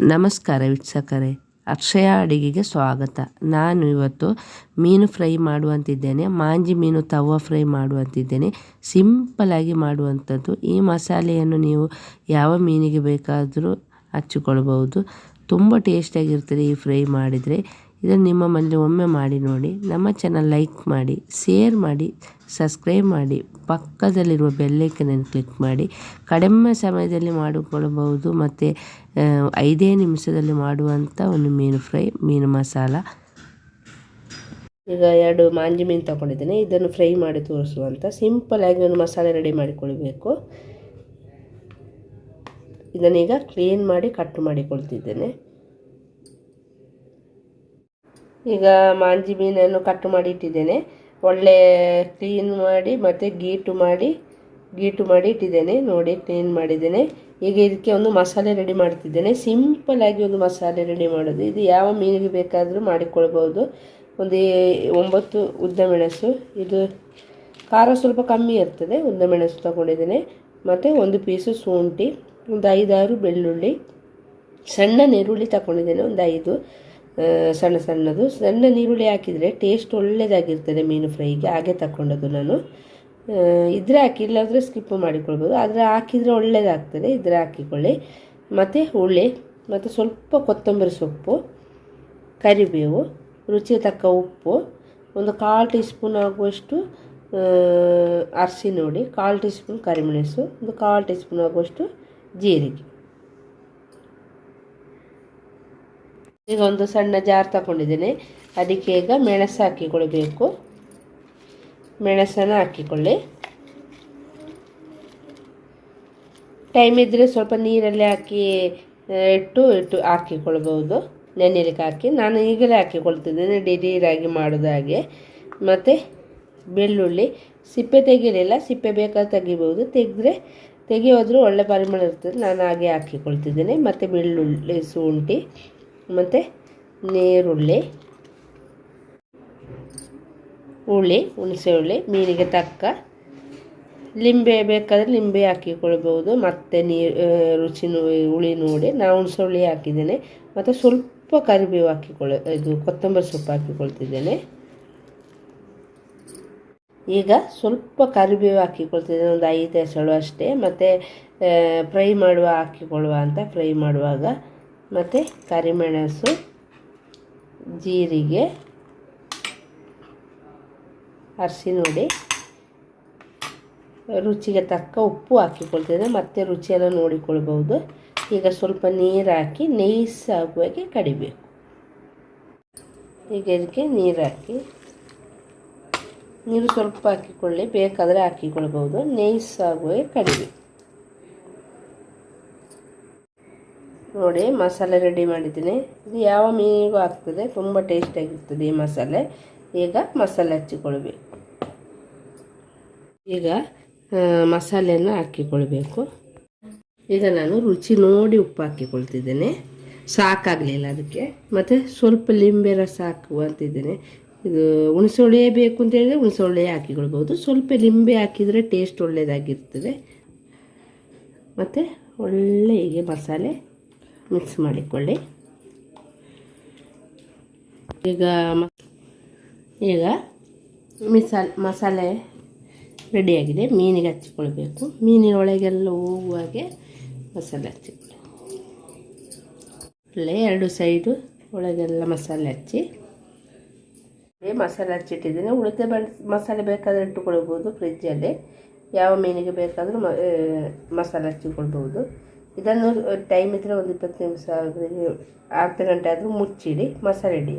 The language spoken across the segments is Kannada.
ನಮಸ್ಕಾರ ವೀಕ್ಷಕರೇ, ಅಕ್ಷಯ ಅಡಿಗೆಗೆ ಸ್ವಾಗತ. ನಾನು ಇವತ್ತು ಮೀನು ಫ್ರೈ ಮಾಡುವಂತಿದ್ದೇನೆ. ಮಾಂಜಿ ಮೀನು ತವ ಫ್ರೈ ಮಾಡುವಂತಿದ್ದೇನೆ. ಸಿಂಪಲಾಗಿ ಮಾಡುವಂಥದ್ದು. ಈ ಮಸಾಲೆಯನ್ನು ನೀವು ಯಾವ ಮೀನಿಗೆ ಬೇಕಾದರೂ ಹಚ್ಚಿಕೊಳ್ಬೋದು ತುಂಬ ಟೇಸ್ಟಿಯಾಗಿರ್ತದೆ ಈ ಫ್ರೈ ಮಾಡಿದರೆ. ಇದನ್ನು ನಿಮ್ಮ ಮನೇಲಿ ಒಮ್ಮೆ ಮಾಡಿ ನೋಡಿ. ನಮ್ಮ ಚಾನಲ್ ಲೈಕ್ ಮಾಡಿ ಶೇರ್ ಮಾಡಿ ಸಬ್ಸ್ಕ್ರೈಬ್ ಮಾಡಿ. ಪಕ್ಕದಲ್ಲಿರುವ ಬೆಲ್ಲೈಕನನ್ನು ಕ್ಲಿಕ್ ಮಾಡಿ. ಕಡಿಮೆ ಸಮಯದಲ್ಲಿ ಮಾಡಿಕೊಳ್ಳಬಹುದು. ಮತ್ತು ಐದೇ ನಿಮಿಷದಲ್ಲಿ ಮಾಡುವಂಥ ಒಂದು ಮೀನು ಫ್ರೈ ಮೀನು ಮಸಾಲ. ಈಗ ಎರಡು ಮಾಂಜಿ ಮೀನು ತಗೊಂಡಿದ್ದೇನೆ. ಇದನ್ನು ಫ್ರೈ ಮಾಡಿ ತೋರಿಸುವಂಥ ಸಿಂಪಲಾಗಿ ಒಂದು ಮಸಾಲೆ ರೆಡಿ ಮಾಡಿಕೊಳ್ಬೇಕು ಇದನ್ನೀಗ ಕ್ಲೀನ್ ಮಾಡಿ ಕಟ್ ಮಾಡಿಕೊಳ್ತಿದ್ದೇನೆ. ಈಗ ಮಾಂಜಿ ಮೀನನ್ನು ಕಟ್ ಮಾಡಿ ಇಟ್ಟಿದ್ದೇನೆ ಒಳ್ಳೆ ಕ್ಲೀನ್ ಮಾಡಿ ಮತ್ತು ಗೀಟು ಮಾಡಿ ಗೀಟು ಮಾಡಿ ಇಟ್ಟಿದ್ದೇನೆ. ನೋಡಿ ಕ್ಲೀನ್ ಮಾಡಿದ್ದೇನೆ. ಈಗ ಇದಕ್ಕೆ ಒಂದು ಮಸಾಲೆ ರೆಡಿ ಮಾಡ್ತಿದ್ದೇನೆ. ಸಿಂಪಲಾಗಿ ಒಂದು ಮಸಾಲೆ ರೆಡಿ ಮಾಡೋದು. ಇದು ಯಾವ ಮೀನಿಗೆ ಬೇಕಾದರೂ ಮಾಡಿಕೊಳ್ಬೋದು ಒಂದು ಒಂಬತ್ತು ಉದ್ದ ಮೆಣಸು ಇದು ಖಾರ ಸ್ವಲ್ಪ ಕಮ್ಮಿ ಇರ್ತದೆ. ಉದ್ದ ಮೆಣಸು ತಗೊಂಡಿದ್ದೇನೆ. ಮತ್ತು ಒಂದು ಪೀಸು ಶುಂಠಿ, ಒಂದು ಐದಾರು ಬೆಳ್ಳುಳ್ಳಿ, ಸಣ್ಣ ನೀರುಳ್ಳಿ ತಗೊಂಡಿದ್ದೇನೆ. ಒಂದು ಐದು. ಸಣ್ಣ ಸಣ್ಣದು. ಸಣ್ಣ ನೀರುಳ್ಳಿ ಹಾಕಿದರೆ ಟೇಸ್ಟ್ ಒಳ್ಳೆಯದಾಗಿರ್ತದೆ ಮೀನು ಫ್ರೈಗೆ. ಹಾಗೆ ತಗೊಂಡದ್ದು ನಾನು. ಇದ್ರೆ ಹಾಕಿ, ಇಲ್ಲಾಂದರೆ ಸ್ಕಿಪ್ ಮಾಡಿಕೊಳ್ಬೋದು. ಆದರೆ ಹಾಕಿದರೆ ಒಳ್ಳೆಯದಾಗ್ತದೆ ಇದ್ರೆ ಹಾಕಿಕೊಳ್ಳಿ. ಮತ್ತು ಹುಳಿ, ಮತ್ತು ಸ್ವಲ್ಪ ಕೊತ್ತಂಬರಿ ಸೊಪ್ಪು, ಕರಿಬೇವು, ರುಚಿಗೆ ತಕ್ಕ ಉಪ್ಪು, ಒಂದು ಕಾಲು ಟೀ ಸ್ಪೂನ್ ಆಗುವಷ್ಟು ಅರಸಿ ನೋಡಿ ಕಾಲು ಟೀ ಸ್ಪೂನ್ ಕರಿಮೆಣಸು, ಒಂದು ಕಾಲು ಟೀ ಸ್ಪೂನ್ ಆಗುವಷ್ಟು ಜೀರಿಗೆ. ಈಗ ಒಂದು ಸಣ್ಣ ಜಾರ್ ತಗೊಂಡಿದ್ದೇನೆ. ಅದಕ್ಕೆ ಈಗ ಮೆಣಸು ಹಾಕಿಕೊಳ್ಬೇಕು. ಮೆಣಸನ್ನು ಹಾಕಿಕೊಳ್ಳಿ. ಟೈಮ್ ಇದ್ದರೆ ಸ್ವಲ್ಪ ನೀರಲ್ಲಿ ಹಾಕಿ ಇಟ್ಟು ಇಟ್ಟು ಹಾಕಿಕೊಳ್ಬೋದು ನೆನೆಲಿಕ್ಕೆ ಹಾಕಿ. ನಾನು ಈಗಲೇ ಹಾಕಿಕೊಳ್ತಿದ್ದೇನೆ ಡಿಡೀರಾಗಿ ಮಾಡೋದು ಹಾಗೆ. ಮತ್ತು ಬೆಳ್ಳುಳ್ಳಿ. ಸಿಪ್ಪೆ ತೆಗೀಲಿಲ್ಲ ಸಿಪ್ಪೆ ಬೇಕಾದ್ರೆ ತೆಗಿಬೋದು ತೆಗೆದ್ರೆ, ತೆಗಿಯೋದ್ರೂ ಒಳ್ಳೆ ಪರಿಮಳ ಇರ್ತದೆ. ನಾನು ಹಾಗೆ ಹಾಕಿಕೊಳ್ತಿದ್ದೇನೆ. ಮತ್ತು ಬೆಳ್ಳುಳ್ಳಿ, ಶುಂಠಿ. ಮತ್ತು ನೀರುಳ್ಳಿ, ಹುಳಿ ಹುಣಸೆ ಹುಳಿ ಮೀನಿಗೆ ತಕ್ಕ ಲಿಂಬೆ ಬೇಕಾದರೆ ಲಿಂಬೆ ಹಾಕಿಕೊಳ್ಬೋದು ಮತ್ತು ನೀರು ರುಚಿ ಹುಳಿ ನೋಡಿ ನಾನು ಹುಣಸೆ ಹುಳಿ ಹಾಕಿದ್ದೇನೆ. ಮತ್ತು ಸ್ವಲ್ಪ ಕರಿಬೇವು ಹಾಕಿಕೊಳ್ಳ ಇದು ಕೊತ್ತಂಬರಿ ಸೊಪ್ಪು ಹಾಕಿಕೊಳ್ತಿದ್ದೇನೆ. ಈಗ ಸ್ವಲ್ಪ ಕರಿಬೇವು ಹಾಕಿಕೊಳ್ತಿದ್ದೇನೆ, ಒಂದು ಐದು ಎಸಳು ಅಷ್ಟೇ. ಮತ್ತು ಫ್ರೈ ಮಾಡುವ ಹಾಕಿಕೊಳ್ಳುವ ಅಂತ ಫ್ರೈ ಮಾಡುವಾಗ ಮತ್ತು ಕರಿಮೆಣಸು, ಜೀರಿಗೆ ನೋಡಿ ರುಚಿಗೆ ತಕ್ಕ ಉಪ್ಪು ಹಾಕಿಕೊಳ್ತೇನೆ ಮತ್ತೆ ರುಚಿಯನ್ನು ನೋಡಿಕೊಳ್ಬೋದು ಈಗ ಸ್ವಲ್ಪ ನೀರು ಹಾಕಿ ನೈಸ್ ಆಗುವಾಗೆ ಕಡಿಬೇಕು. ಈಗ ಇದಕ್ಕೆ ನೀರು ಹಾಕಿ, ನೀರು ಸ್ವಲ್ಪ ಹಾಕಿಕೊಳ್ಳಿ, ಬೇಕಾದರೆ ಹಾಕಿಕೊಳ್ಬೋದು ನೈಸ್ ಆಗುವಾಗೆ ಕಡಿಬೇಕು. ನೋಡಿ ಮಸಾಲೆ ರೆಡಿ ಮಾಡಿದ್ದೀನಿ. ಇದು ಯಾವ ಮೀನಿಗೂ ಆಗ್ತದೆ, ತುಂಬ ಟೇಸ್ಟಿಯಾಗಿರ್ತದೆ ಈ ಮಸಾಲೆ. ಈಗ ಮಸಾಲೆ ಹಚ್ಚಿಕೊಳ್ಬೇಕು. ಈಗ ಮಸಾಲೆಯನ್ನು ಹಾಕಿಕೊಳ್ಬೇಕು. ಈಗ ನಾನು ರುಚಿ ನೋಡಿ ಉಪ್ಪು ಹಾಕಿಕೊಳ್ತಿದ್ದೇನೆ. ಸಾಕಾಗಲಿಲ್ಲ ಅದಕ್ಕೆ. ಮತ್ತು ಸ್ವಲ್ಪ ಲಿಂಬೆ ರಸ ಹಾಕುವಂತಿದ್ದೇನೆ ಇದು ಹುಣಸೆ ಬೇಕು ಅಂತ ಹೇಳಿದ್ರೆ ಹುಣಸೊಳ್ಳೆ ಹಾಕಿಕೊಳ್ಬೋದು ಸ್ವಲ್ಪ ಲಿಂಬೆ ಹಾಕಿದರೆ ಟೇಸ್ಟ್ ಒಳ್ಳೆಯದಾಗಿರ್ತದೆ ಮತ್ತು ಒಳ್ಳೆ ಹೀಗೆ ಮಸಾಲೆ ಮಿಕ್ಸ್ ಮಾಡಿಕೊಳ್ಳಿ. ಈಗ ಈಗ ಮಿಸಾಲ್, ಮಸಾಲೆ ರೆಡಿಯಾಗಿದೆ. ಮೀನಿಗೆ ಹಚ್ಚಿಕೊಳ್ಬೇಕು ಮೀನಿನ ಒಳಗೆಲ್ಲ ಹೋಗುವಾಗೆ ಮಸಾಲೆ ಹಚ್ಚಿಕೊಳ್ಳಿ. ಒಳ್ಳೆ ಎರಡು ಸೈಡು ಒಳಗೆಲ್ಲ ಮಸಾಲೆ ಹಚ್ಚಿ. ಮಸಾಲೆ ಹಚ್ಚಿಟ್ಟಿದ್ದೀನಿ. ಉಳಿದ ಮಸಾಲೆ ಬೇಕಾದರೆ ಇಟ್ಟುಕೊಳ್ಬೋದು ಫ್ರಿಜ್ಜಲ್ಲಿ. ಯಾವ ಮೀನಿಗೆ ಬೇಕಾದರೂ ಮಸಾಲೆ ಹಚ್ಚಿಕೊಳ್ಬೋದು. ಇದನ್ನು ಟೈಮ್ ಇದ್ದರೆ ಒಂದು ಇಪ್ಪತ್ತು ನಿಮಿಷ ಅರ್ಧ ಗಂಟೆ ಆದರೂ ಮುಚ್ಚಿಡಿ ಮಸಾಲೆ ರೆಡಿ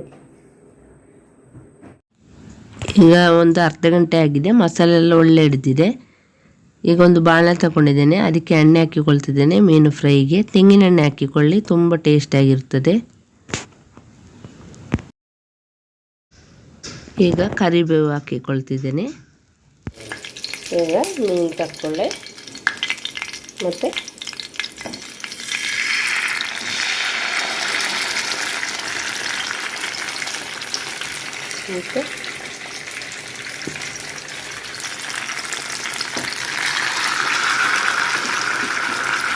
ಈಗ ಒಂದು ಅರ್ಧ ಗಂಟೆ ಆಗಿದೆ ಮಸಾಲೆ ಎಲ್ಲ ಒಳ್ಳೆ ಹಿಡಿದಿದೆ. ಈಗ ಒಂದು ಬಾಳೆ ತಗೊಂಡಿದ್ದೇನೆ ಅದಕ್ಕೆ ಎಣ್ಣೆ ಹಾಕಿಕೊಳ್ತಿದ್ದೇನೆ ಮೀನು ಫ್ರೈಗೆ. ತೆಂಗಿನ ಎಣ್ಣೆ ಹಾಕಿಕೊಳ್ಳಿ ತುಂಬ ಟೇಸ್ಟಾಗಿರ್ತದೆ ಈಗ ಕರಿಬೇವು ಹಾಕಿಕೊಳ್ತಿದ್ದೇನೆ. ಈಗ ಮೀನು ತಕ್ಕೊಳ್ಳೆ ಮತ್ತು? ಮತ್ತು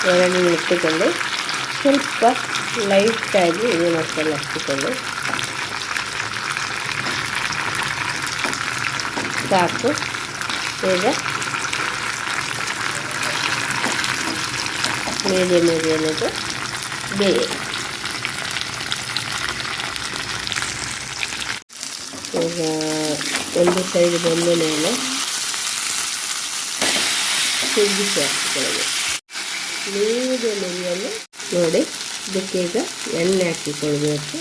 ಎಣ್ಣೆ ಇಟ್ಟುಕೊಂಡು ಸ್ವಲ್ಪ ಲೈಟಾಗಿ ಇದು ಮಸಾಲೆ ಹಾಕಿಕೊಳ್ಳಿ ಸಾಕು ಈಗ ಮೀಡಿಯಮ್ ಮೀಡಿಯಮ್ಗೆ ಬೇರೆ ಈಗ ಒಂದು ಸೈಡ್ ಬಂದ ಮೇಲೆ ತಿರುಗಿಸಿ ಹಾಕಿಕೊಳ್ಳಿ ಮೀಡಿಯಮ್ ಮೀಡಿಯಮ್ ನೋಡಿ, ಇದಕ್ಕೆ ಈಗ ಎಣ್ಣೆ ಹಾಕಿಕೊಳ್ಬೇಕು.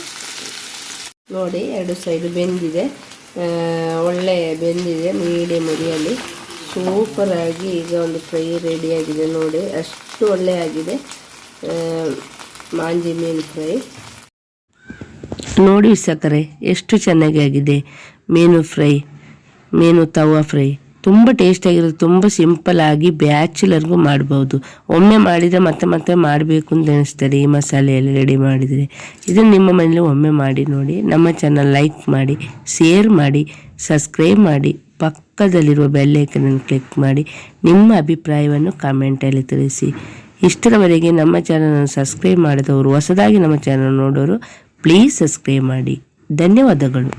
ನೋಡಿ, ಎರಡು ಸೈಡ್ ಬೆಂದಿದೆ. ಒಳ್ಳೆ ಬೆಂದಿದೆ ಮೀಡಿಯಮ್ ಉರಿಯಲ್ಲಿ ಸೂಪರಾಗಿ ಈಗ ಒಂದು ಫ್ರೈ ರೆಡಿಯಾಗಿದೆ ನೋಡಿ, ಅಷ್ಟು ಒಳ್ಳೆ ಆಗಿದೆ. ಮಾಂಜಿ ಮೀನು ಫ್ರೈ ನೋಡಿ ಸಕ್ಕರೆ, ಎಷ್ಟು ಚೆನ್ನಾಗಿ ಆಗಿದೆ. ಮೀನು ಫ್ರೈ, ಮೀನು ತವಾ ಫ್ರೈ. ತುಂಬ ಟೇಸ್ಟಾಗಿರೋದು ತುಂಬ ಸಿಂಪಲ್ ಆಗಿ ಬ್ಯಾಚುಲರ್ಗೂ ಮಾಡ್ಬೋದು. ಒಮ್ಮೆ ಮಾಡಿದರೆ ಮತ್ತೆ ಮತ್ತೆ ಮಾಡಬೇಕು ಅಂತ ಅನಿಸ್ತದೆ ಈ ಮಸಾಲೆ ರೆಡಿ ಮಾಡಿದರೆ. ಇದನ್ನು ನಿಮ್ಮ ಮನೇಲಿ ಒಮ್ಮೆ ಮಾಡಿ ನೋಡಿ, ನಮ್ಮ ಚಾನಲ್ ಲೈಕ್ ಮಾಡಿ ಶೇರ್ ಮಾಡಿ ಸಬ್ಸ್ಕ್ರೈಬ್ ಮಾಡಿ, ಪಕ್ಕದಲ್ಲಿರುವ ಬೆಲ್ಲೈಕನನ್ನು ಕ್ಲಿಕ್ ಮಾಡಿ, ನಿಮ್ಮ ಅಭಿಪ್ರಾಯವನ್ನು ಕಾಮೆಂಟಲ್ಲಿ ತಿಳಿಸಿ. ಇಷ್ಟರವರೆಗೆ ನಮ್ಮ ಚಾನಲನ್ನು ಸಬ್ಸ್ಕ್ರೈಬ್ ಮಾಡಿದವರು, ಹೊಸದಾಗಿ ನಮ್ಮ ಚಾನಲ್ ನೋಡೋರು ಪ್ಲೀಸ್ ಸಬ್ಸ್ಕ್ರೈಬ್ ಮಾಡಿ. ಧನ್ಯವಾದಗಳು.